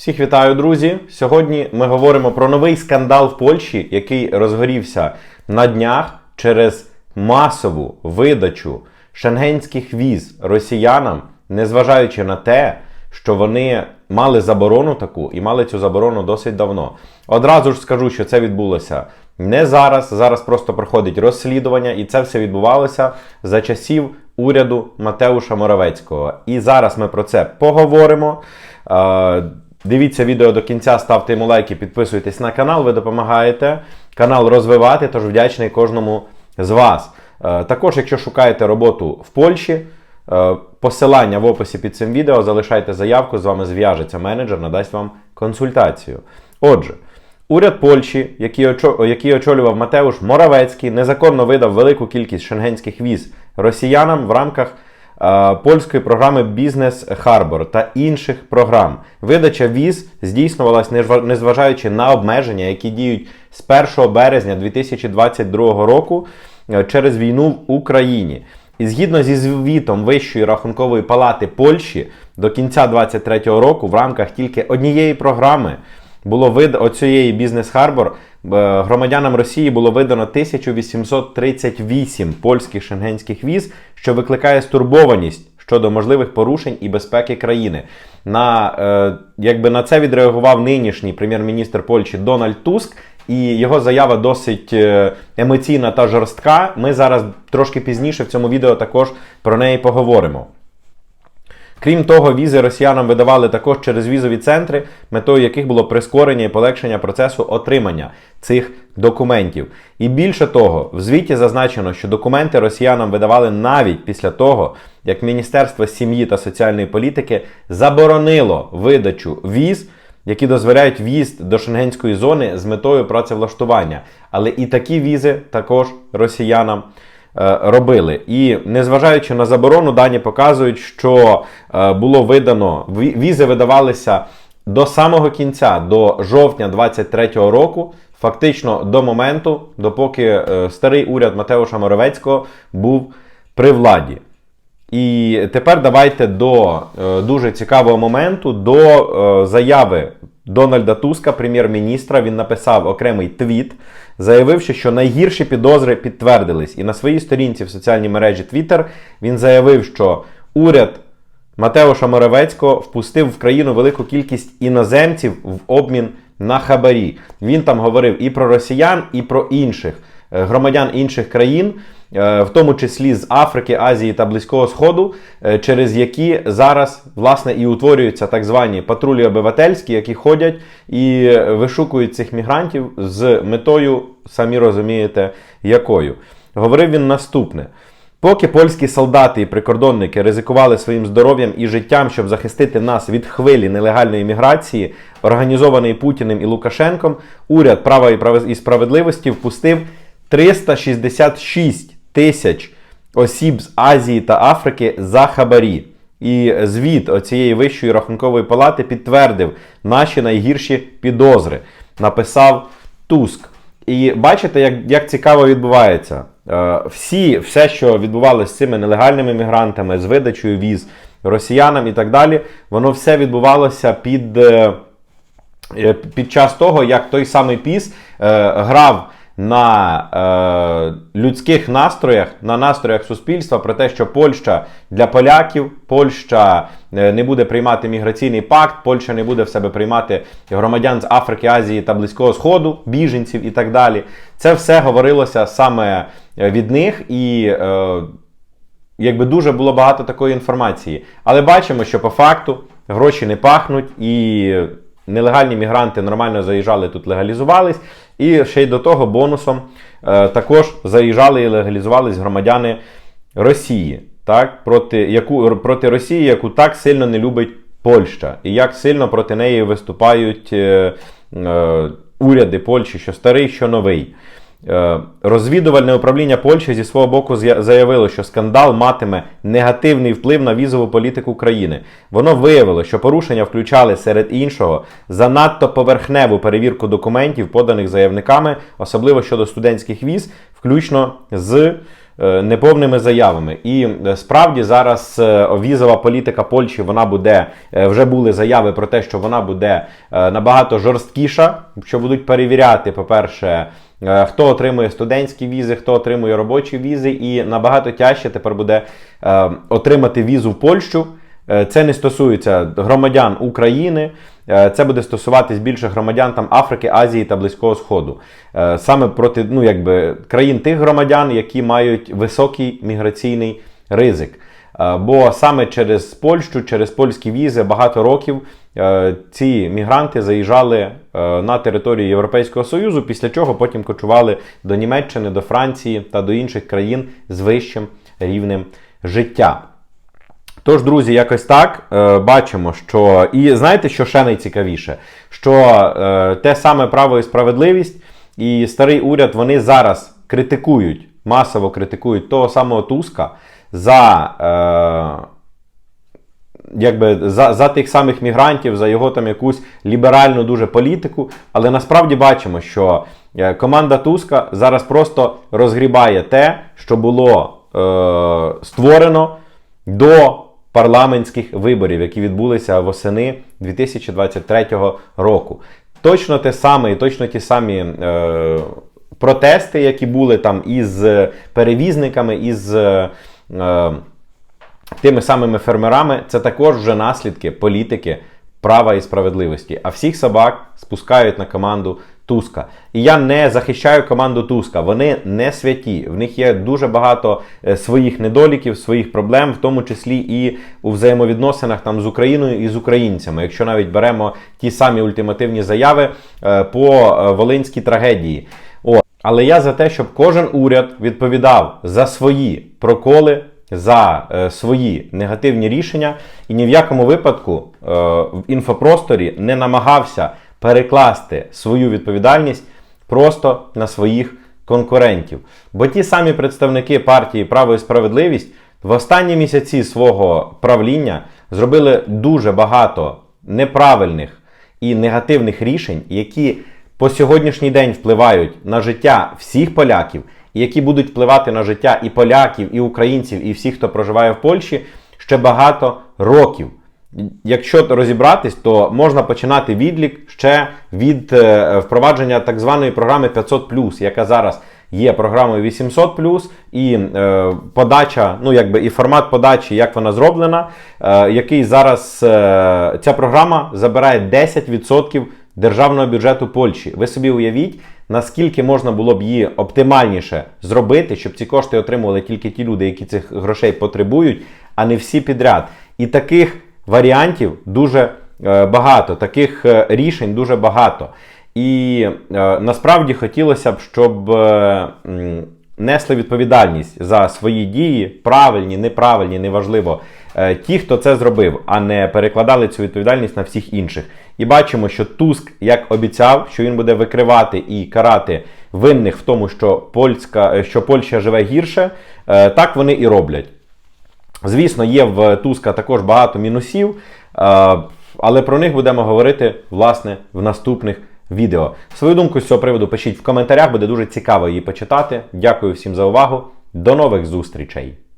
Всіх вітаю, друзі! Сьогодні ми говоримо про новий скандал в Польщі, який розгорівся на днях через масову видачу шенгенських віз росіянам, незважаючи на те, що вони мали заборону таку і мали цю заборону досить давно. Одразу ж скажу, що це відбулося не зараз. Зараз просто проходить розслідування, і це все відбувалося за часів уряду Матеуша Моравецького. І зараз ми про це поговоримо. Дивіться відео до кінця, ставте йому лайки, підписуйтесь на канал, ви допомагаєте канал розвивати, тож вдячний кожному з вас. Е, Також, якщо шукаєте роботу в Польщі, е, посилання в описі під цим відео, залишайте заявку, з вами зв'яжеться менеджер, надасть вам консультацію. Отже, уряд Польщі, який, очо- який очолював Матеуш Моравецький, незаконно видав велику кількість шенгенських віз росіянам в рамках польської програми Бізнес Харбор та інших програм. Видача віз здійснювалась незважаючи на обмеження, які діють з 1 березня 2022 року е, через війну в Україні. І згідно зі звітом Вищої рахункової палати Польщі до кінця 2023 року в рамках тільки однієї програми було вид оцієї бізнес Харбор громадянам Росії було видано 1838 польських шенгенських віз, що викликає стурбованість щодо можливих порушень і безпеки країни. На, е, якби на це відреагував нинішній прем'єр-міністр Польщі Дональд Туск. І його заява досить е, емоційна та жорстка. Ми зараз трошки пізніше в цьому відео також про неї поговоримо. Крім того, візи росіянам видавали також через візові центри, метою яких було прискорення і полегшення процесу отримання цих документів. І більше того, в звіті зазначено, що документи росіянам видавали навіть після того, як Міністерство сім'ї та соціальної політики заборонило видачу віз, які дозволяють в'їзд до шенгенської зони з метою працевлаштування. Але і такі візи також росіянам робили. І незважаючи на заборону, дані показують, що е, було видано візи видавалися до самого кінця, до жовтня 23-го року, фактично до моменту, допоки е, старий уряд Матеуша Моровецького був при владі. І тепер давайте до е, дуже цікавого моменту, до е, заяви Дональда Туска, прем'єр-міністра. Він написав окремий твіт, заявивши, що найгірші підозри підтвердились. І на своїй сторінці в соціальній мережі Twitter він заявив, що уряд Матеуша Моровецького впустив в країну велику кількість іноземців в обмін на хабарі. Він там говорив і про росіян, і про інших громадян інших країн, е, в тому числі з Африки, Азії та Близького Сходу, е, через які зараз власне і утворюються так звані патрулі обивательські, які ходять і е, вишукують цих мігрантів з метою, самі розумієте, якою. Говорив він наступне. Поки польські солдати і прикордонники ризикували своїм здоров'ям і життям, щоб захистити нас від хвилі нелегальної міграції, організованої Путіним і Лукашенком, уряд права і справедливості впустив 366 тисяч осіб з Азії та Африки за хабарі. І звіт оцієї вищої рахункової палати підтвердив наші найгірші підозри. Написав Туск. І бачите, як, як цікаво відбувається. Е, всі, все, що відбувалося з цими нелегальними мігрантами, з видачею віз росіянам і так далі, воно все відбувалося під, е, під час того, як той самий піс е, грав на е, людських настроях, на настроях суспільства про те, що Польща для поляків, Польща е, не буде приймати міграційний пакт, Польща не буде в себе приймати громадян з Африки, Азії та Близького Сходу, біженців і так далі. Це все говорилося саме е, від них і. Е, якби дуже було багато такої інформації. Але бачимо, що по факту гроші не пахнуть, і нелегальні мігранти нормально заїжджали тут, легалізувались. І ще й до того бонусом е, також заїжджали і легалізувались громадяни Росії, так, проти, яку, проти Росії, яку так сильно не любить Польща, і як сильно проти неї виступають е, е, уряди Польщі, що старий, що новий. Е, Розвідувальне управління Польщі зі свого боку заявило, що скандал матиме негативний вплив на візову політику країни. Воно виявило, що порушення включали серед іншого занадто поверхневу перевірку документів, поданих заявниками, особливо щодо студентських віз, включно з неповними заявами. І е, справді зараз е, візова політика Польщі вона буде е, вже були заяви про те, що вона буде е, набагато жорсткіша, що будуть перевіряти, по-перше. е, Хто отримує студентські візи, хто отримує робочі візи, і набагато тяжче тепер буде е, отримати візу в Польщу. Е, Це не стосується громадян України, е, це буде стосуватись більше громадян там Африки, Азії та Близького Сходу. Е, Саме проти ну, якби, країн тих громадян, які мають високий міграційний ризик. Е, Бо саме через Польщу, через польські візи багато років е, ці мігранти заїжджали е, на територію Європейського Союзу, після чого потім кочували до Німеччини, до Франції та до інших країн з вищим рівнем життя. Тож, друзі, якось так е, бачимо, що і знаєте, що ще найцікавіше? Що е, те саме право і справедливість і старий уряд вони зараз критикують, масово критикують того самого Туска за. Е, Якби за, за тих самих мігрантів, за його там якусь ліберальну дуже політику. Але насправді бачимо, що е, команда Туска зараз просто розгрібає те, що було е, створено до парламентських виборів, які відбулися восени 2023 року. Точно те саме і точно ті самі е, протести, які були там із перевізниками, із. Е, е, тими самими фермерами, це також вже наслідки політики права і справедливості. А всіх собак спускають на команду Туска. І я не захищаю команду Туска. Вони не святі. В них є дуже багато е, своїх недоліків, своїх проблем, в тому числі і у взаємовідносинах там з Україною і з українцями. Якщо навіть беремо ті самі ультимативні заяви е, по е, волинській трагедії. О, але я за те, щоб кожен уряд відповідав за свої проколи, за е, свої негативні рішення і ні в якому випадку е, в інфопросторі не намагався перекласти свою відповідальність просто на своїх конкурентів. Бо ті самі представники партії Право і справедливість в останні місяці свого правління зробили дуже багато неправильних і негативних рішень, які по сьогоднішній день впливають на життя всіх поляків, які будуть впливати на життя і поляків, і українців, і всіх, хто проживає в Польщі, ще багато років. Якщо розібратись, то можна починати відлік ще від е, впровадження так званої програми 500+, яка зараз є програмою 800+, і е, подача, ну якби і формат подачі, як вона зроблена, е, який зараз е, ця програма забирає 10% державного бюджету Польщі. Ви собі уявіть, наскільки можна було б її оптимальніше зробити, щоб ці кошти отримували тільки ті люди, які цих грошей потребують, а не всі підряд. І таких варіантів дуже е, багато, таких е, рішень дуже багато. І е, насправді хотілося б, щоб несли відповідальність за свої дії, правильні, неправильні, неважливо, ті, хто це зробив, а не перекладали цю відповідальність на всіх інших. І бачимо, що Туск, як обіцяв, що він буде викривати і карати винних в тому, що Польська, е, що Польща живе гірше, е, так вони і роблять. Звісно, є в Туска також багато мінусів, е, але про них будемо говорити власне в наступних відео. Свою думку з цього приводу пишіть в коментарях, буде дуже цікаво її почитати. Дякую всім за увагу. До нових зустрічей!